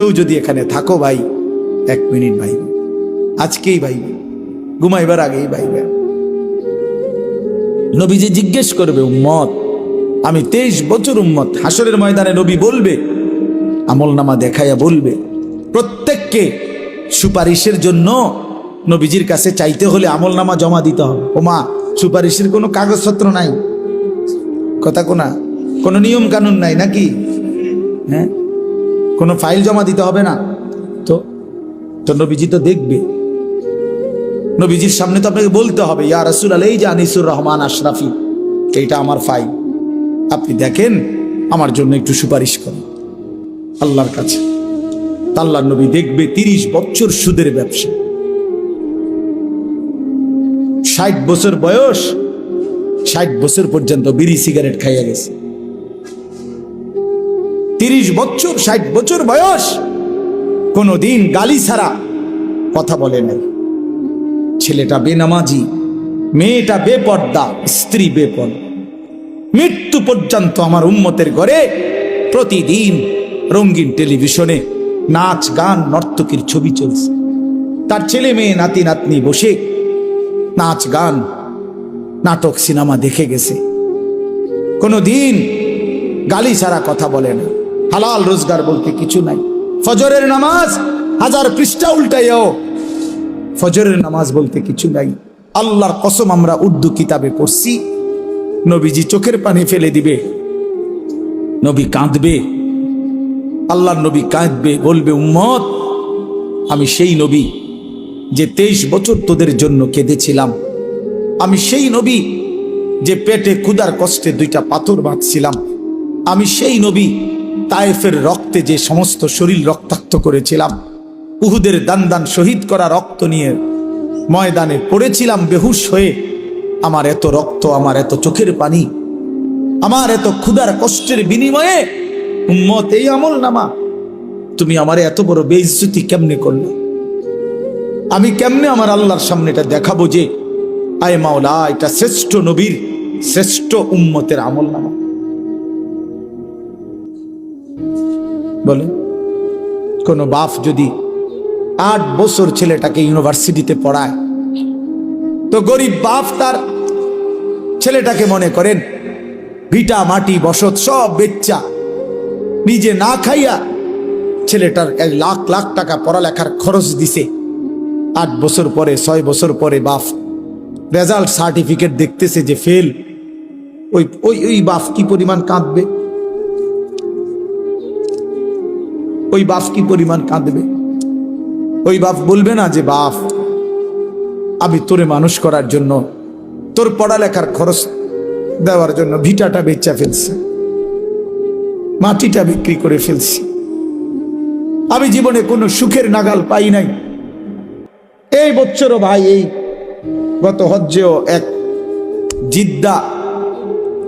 কেউ যদি এখানে থাকো ভাই, এক মিনিট ভাই। আজকেই ভাই, ঘুমাইবার আগেই ভাইবে নবীজি জিজ্ঞেস করবে, উম্মত, আমি তেইশ বছর উম্মত। হাসরের ময়দানে নবী বলবে, আমল নামা দেখাইয়া বলবে, প্রত্যেককে সুপারিশের জন্য নবীজির কাছে চাইতে হলে আমল নামা জমা দিতে হবে। ও মা, সুপারিশের কোনো কাগজপত্র নাই? কথা কোনা? কোনো নিয়ম কানুন নাই নাকি? হ্যাঁ? কোনো ফাইল জমা দিতে হবে না? তো তো নবীজি তো দেখবে। নবীজির সামনে তো আপনাকে বলতে হবে, ইয়া রাসুল আল এই যে আনিসুর রহমান আশরাফি, এইটা আমার ফাইল। আপনি দেখেন, আমার জন্য একটু সুপারিশ করেন। আল্লাহর কাছে। আল্লাহ নবী দেখবে তিরিশ বছর সুদের ব্যবসা। ষাট বছর বয়স, ষাট বছর পর্যন্ত বিড়ি সিগারেট খাইয়া গেছে। তিরিশ বছর, ষাট বছর বয়স, কোনোদিন গালি ছাড়া কথা বলে নাই। ছেলেটা বেনামাজি, মেয়েটা বেপর্দা, স্ত্রী বেপর্দা মৃত্যু পর্যন্ত আমার উম্মতের ঘরে প্রতিদিন রঙিন টেলিভিশনে নাচ, গান, নর্তকীর ছবি চলছে। তার ছেলে মেয়ে, নাতি, নাতনি বসে নাচ, গান, নাটক, সিনেমা দেখে গেছে। কোনোদিন গালি ছাড়া কথা বলে না। হালাল রোজগার বলতে কিছু নাই। ফজরের নামাজ হাজার পৃষ্ঠা উল্টাইও ফজরের নামাজ বলতে কিছু নাই। আল্লাহর কসম আমরা উর্দু কিতাবে পড়ছি। নবীজি চোখের পানি ফেলে দিবে। নবী কাঁদবে। আল্লাহর নবী কাঁদবে, বলবে, উম্মত, আমি সেই নবী যে তেইশ বছর তোদের জন্য কেঁদেছিলাম। আমি সেই নবী যে পেটে ক্ষুদার কষ্টে দুইটা পাথর বাঁধছিলাম। আমি সেই নবী তায়েফের রক্তে যে সমস্ত শরীর রক্তাক্ত করেছিলাম, উহুদের দান দান শহীদ করা রক্ত নিয়ে ময়দানে পড়েছিলাম বেহুশ হয়ে, আমার এত রক্ত, আমার এত চোখের পানি, আমার এত ক্ষুদার কষ্টের বিনিময়ে উম্মত, এই আমল নামা, তুমি আমার এত বড় বেইজ্জতি কেমনে করলে? আমি কেমনে আমার আল্লাহর সামনে এটা দেখাবো যে, আয় মাওলা, এটা শ্রেষ্ঠ নবীর, শ্রেষ্ঠ উম্মতের আমল নামা। বলে কোন বাপ যদি আট বছর ছেলেটাকে ইউনিভার্সিটিতে পড়ায়, তো গরিব বাপ তার ছেলেটাকে মনে করেন, ভিটা, মাটি, বসত, সব বেচ্চা, নিজে না খাইয়া ছেলেটার এক লাখ লাখ টাকা পড়ালেখার খরচ দিছে। আট বছর পরে, ছয় বছর পরে বাপ রেজাল্ট সার্টিফিকেট দেখতেছে যে ফেল, ওই ওই ওই বাপ কি পরিমাণ কাঁদবে? ওই বাপ কি পরিমাণ কাঁদবে? ওই বাপ বলবে না যে, বাপ, আমি তোরে মানুষ করার জন্য, তোর পড়ালেখার খরচ দেওয়ার জন্য ভিটাটা বেচা ফেলছি, মাটিটা বিক্রি করে ফেলছি। আমি জীবনে কোনো সুখের নাগাল পাই নাই। এই বছরও ভাই, এই গত হজ্জেও এক জিদ্দা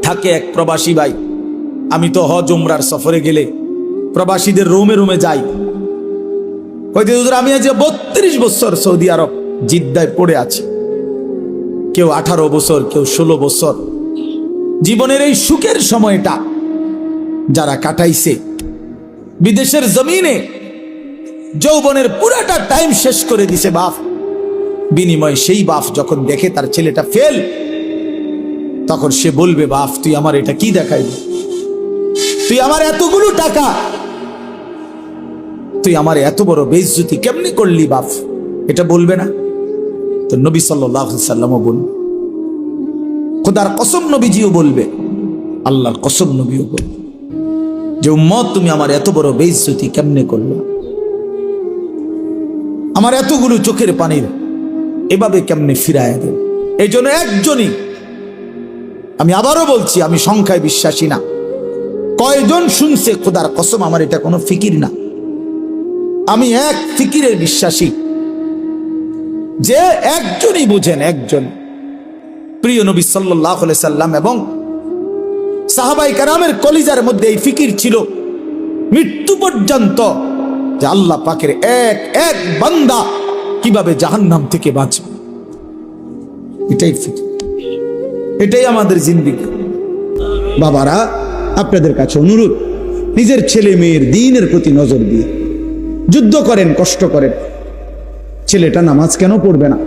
থাকে এক প্রবাসী ভাই। আমি তো হজ, উমরার সফরে গেলে প্রবাসীদের রুমে রুমে যাই। কইতে আমি আজ বত্রিশ বছর সৌদি আরব জিদ্দায় পড়ে আছি। কেউ আঠারো বছর, কেউ ষোলো বছর। জীবনের এই সুখের সময়টা যারা কাটাইছে, বিদেশের জমিনে যৌবনের পুরাটা টাইম শেষ করে দিছে বাপ। বিনিময় সেই বাপ যখন দেখে তার ছেলেটা ফেল তখন সে বলবে, বাপ, তুই আমার এটা কি দেখাইলি? তুই আমার এতগুলো টাকা তুই আমার এত বড় বেজ্জুতি কেমনি করলি বাপ? এটা বলবে না? তো নবী সাল্লামও বলবে খোদার কসম নবীজিও বলবে। আল্লাহর কসম নবীও বলবে যে উম্মত, তুমি আমার এত বড় বেজ্জুতি কেমনে করল? আমার এতগুলো চোখের পানির এভাবে কেমনে ফিরায় দেব? এই জন্য একজনই আমি আবারও বলছি, আমি সংখ্যায় বিশ্বাসী না। কয়জন শুনছে খোদার কসম, আমার এটা কোনো ফিকির না। আমি এক ফিকিরের বিশ্বাসী। যে একজনই বুঝেন একজন। প্রিয় নবী সাল্লাহ সাল্লাম এবং সাহাবাই কারামের কলিজার মধ্যে এই ফিকির ছিল মৃত্যু পর্যন্ত যে আল্লাহ পাকের এক এক বান্দা কীভাবে জাহান্নাম থেকে বাঁচবে। এটাই ফিকির। এটাই আমাদের জিন্দিগি। বাবারা, আপনাদের কাছে অনুরোধ, নিজের ছেলে মেয়ের দিনের প্রতি নজর দিয়ে। যুদ্ধ করেন, কষ্ট করেন। ছেলেটা নামাজ কেন পড়বে না?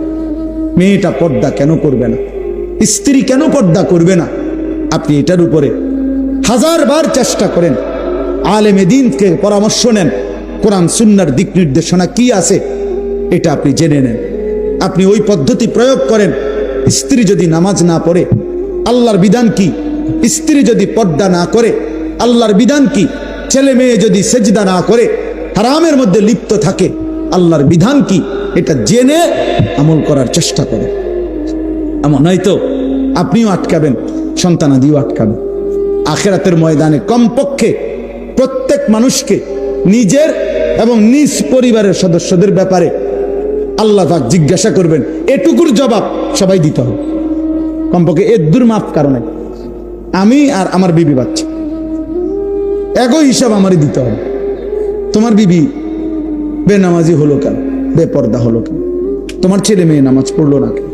মেয়েটা পর্দা কেন করবে না? স্ত্রী কেন পর্দা করবে না? আপনি এটার উপরে হাজারবার চেষ্টা করেন। আলেমে দিনকে পরামর্শ নেন। কোরআন, সুন্নার দিক নির্দেশনা কি আছে, এটা আপনি জেনে নেন। আপনি ওই পদ্ধতি প্রয়োগ করেন, স্ত্রী যদি নামাজ না পড়ে, আল্লাহর বিধান কি? স্ত্রী যদি পর্দা না করে, আল্লাহর বিধান কি? ছেলে মেয়ে যদি সেজদা না করে হারামের মধ্যে লিপ্ত থাকে। আল্লাহর বিধান কি? এটা জেনে আমল করার চেষ্টা করে। এমন নয়তো আপনিও আটকাবেন সন্তানাদিও আটকাবেন আখেরাতের ময়দানে কমপক্ষে প্রত্যেক মানুষকে নিজের এবং নিজ পরিবারের সদস্যদের ব্যাপারে আল্লাহ পাক জিজ্ঞাসা করবেন, এটুকুর জবাব সবাই দিতে হবে। কমপক্ষে এদ্দুর মাফ কারণে। আমি আর আমার বিবি বাচ্চা। এগো হিসাব আমারই দিতে হবে। তোমার বিবি বেনামাজি হলো কেন? বেপর্দা হলো কেন? তোমার ছেলে মেয়ে নামাজ পড়ল না কেন?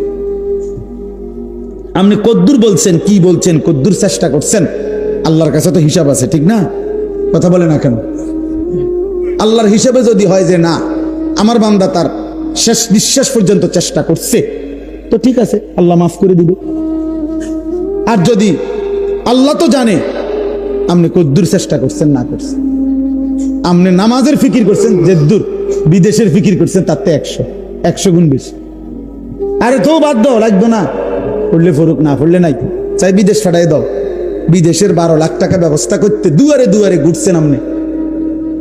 আপনি কদ্দুর বলছেন, কি বলছেন, কদ্দুর চেষ্টা করছেন? আল্লাহর কাছে তো হিসাব আছে, ঠিক না? কথা বলে না কেন? আল্লাহর হিসাবে যদি হয় যে না, আমার বান্দা তার শেষ নিঃশ্বাস পর্যন্ত চেষ্টা করছে, তো ঠিক আছে, আল্লাহ মাফ করে দিবে। আর যদি আল্লাহ তো জানে, আপনি কদ্দুর চেষ্টা করছেন, না করছেন। আপনি নামাজের ফিকির করছেন, যে দূর, বিদেশের ফিকির করছেন তার তো একশো একশো গুণ বেশি। আরে তো বাদ দাও, লাগবে না। পড়লে ফরুক না পড়লে নাই। চাই বিদেশ ফাটাই দাও। বিদেশের বারো লাখ টাকা ব্যবস্থা করতে দুয়ারে দুয়ারে ঘুরছেন আপনি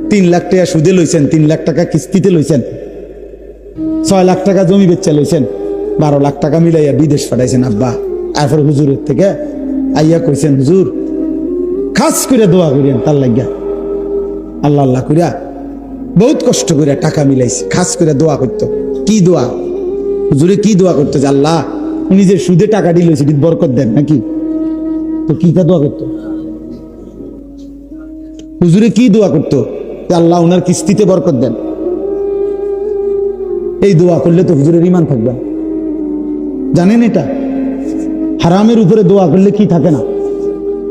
তিন লাখ টাকা সুদে লইছেন, তিন লাখ টাকা কিস্তিতে লইছেন। ছয় লাখ টাকা জমি বেচা লইছেন। বারো লাখ টাকা মিলাইয়া বিদেশ পাঠাইছেন আব্বা। এরপর হুজুরের থেকে আইয়া কইছেন, হুজুর, খাস করে দোয়া করিয়েন, তার লাগিয়া। আল্লাহ আল্লাহ করিয়া বহুত কষ্ট করে টাকা মিলাইছে, খাস করে দোয়া করতো। কি দোয়া? হুজুরে কি দোয়া করতো যে আল্লাহ যে সুদে টাকা দিল সেটি বরকত দেন নাকি? তো কি কা দোয়া করতো? হুজুরে কি দোয়া করতো? আল্লাহ ওনার কিস্তিতে বরকত দেন। এই দোয়া করলে তো হুজুরের ইমান থাকবে। জানেন এটা? হারামের উপরে দোয়া করলে কি থাকে না?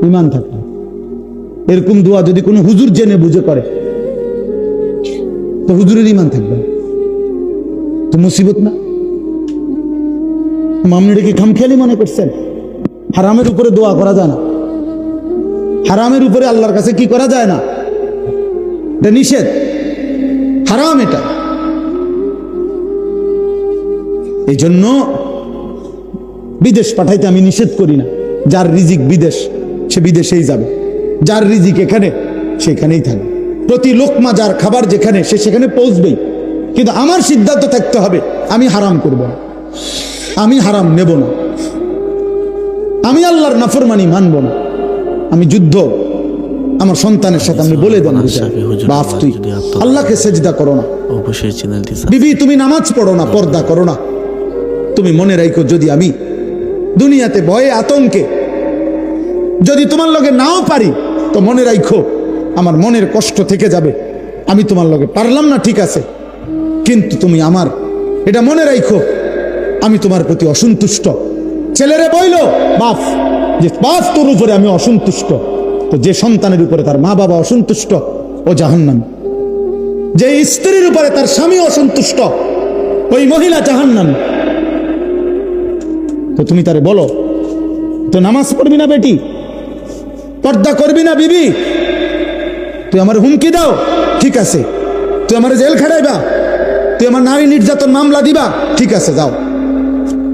ইমান থাকে। এরকম দোয়া যদি কোনো হুজুর জেনে বুঝে করে তো হুজুরের ইমান থাকবে তো মুসিবত না? মামনিটা কি খামখেয়ালি মনে করছেন? হারামের উপরে দোয়া করা যায় না। হারামের উপরে আল্লাহর কাছে কি করা যায় না? এটা নিষেধ। হারাম এটা। এই জন্য বিদেশ পাঠাইতে আমি নিষেধ করি না। যার রিজিক বিদেশ, সে বিদেশেই যাবে। যার রিজিক এখানে সেখানেই থাকবে প্রতি লোকমা যার খাবার যেখানে সে সেখানে পৌঁছবেই। কিন্তু আমার সিদ্ধান্ত থাকতে হবে আমি হারাম করব না। আমি হারাম নেব না। আমি আল্লাহর নাফরমানি মানব না। আমি যুদ্ধ। আমার সন্তানের সাথে আমি বলে দেন বাপ তুই আল্লাহকে সেজদা করো না। বিবি তুমি নামাজ পড়ো না পর্দা করো না। তুমি মনে রাখো যদি আমি দুনিয়াতে ভয়ে আতঙ্কে যদি তোমার লগে নাও পারি তো মনে রাখো আমার মনের কষ্ট থেকে যাবে। আমি তোমার লগে পারলাম না, ঠিক আছে। কিন্তু তুমি আমার, এটা মনে রাখো আমি তোমার প্রতি অসন্তুষ্ট। ছেলেরে বইল বাপ যে বাপ তোর উপরে আমি অসন্তুষ্ট। তো যে সন্তানের উপরে তার মা বাবা অসন্তুষ্ট, ও জাহান্নামী। যে স্ত্রীর উপরে তার স্বামী অসন্তুষ্ট, ওই মহিলা জাহান্নাম। তো তুমি তারে বলো, তো নামাজ পড়বি না বেটি? পর্দা করবি না বিবি। তুই আমার হুমকি দাও, ঠিক আছে। তুই আমার জেল খাটাইবা। তুই আমার নারী নির্যাতন মামলা দিবা, ঠিক আছে, যাও।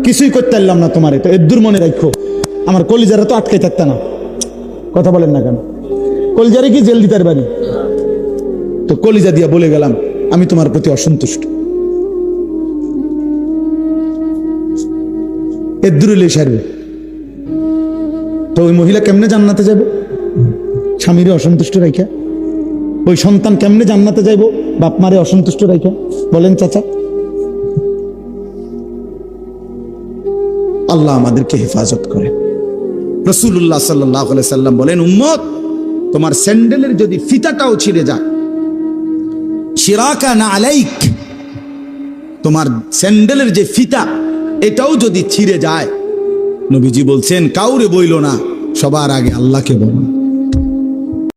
কিছুই করতে পারলাম না তোমারে, তো এর মনে রাখো আমার কলিজারা তো আটকে থাকতে না। কথা বলেন না কেন? কলিজারে কি জেল দিতে পারি তো কলিজা দিয়া বলে গেলাম, আমি তোমার প্রতি অসন্তুষ্ট। এর দূরে সারবে। তো ওই মহিলা কেমনে জান্নাতে যাবে? স্বামীরে অসন্তুষ্ট রাখা ওই সন্তান কেমনে জান্নাতে যাইব? বাপ মারে অসন্তুষ্ট রাখা বলেন চাচা। আল্লাহ আমাদেরকে হেফাজত করে। রসুল্লাহ সাল্লাহ সাল্লাম বলেন, উম্মত, তোমার স্যান্ডেলের যদি ফিতাটাও ছিঁড়ে যায় শিরাকা না আলাইক, তোমার স্যান্ডেলের যে ফিতা, এটাও যদি ছিঁড়ে যায়, নবীজি বলছেন, কাউরে বইল না, সবার আগে আল্লাহকে বলো।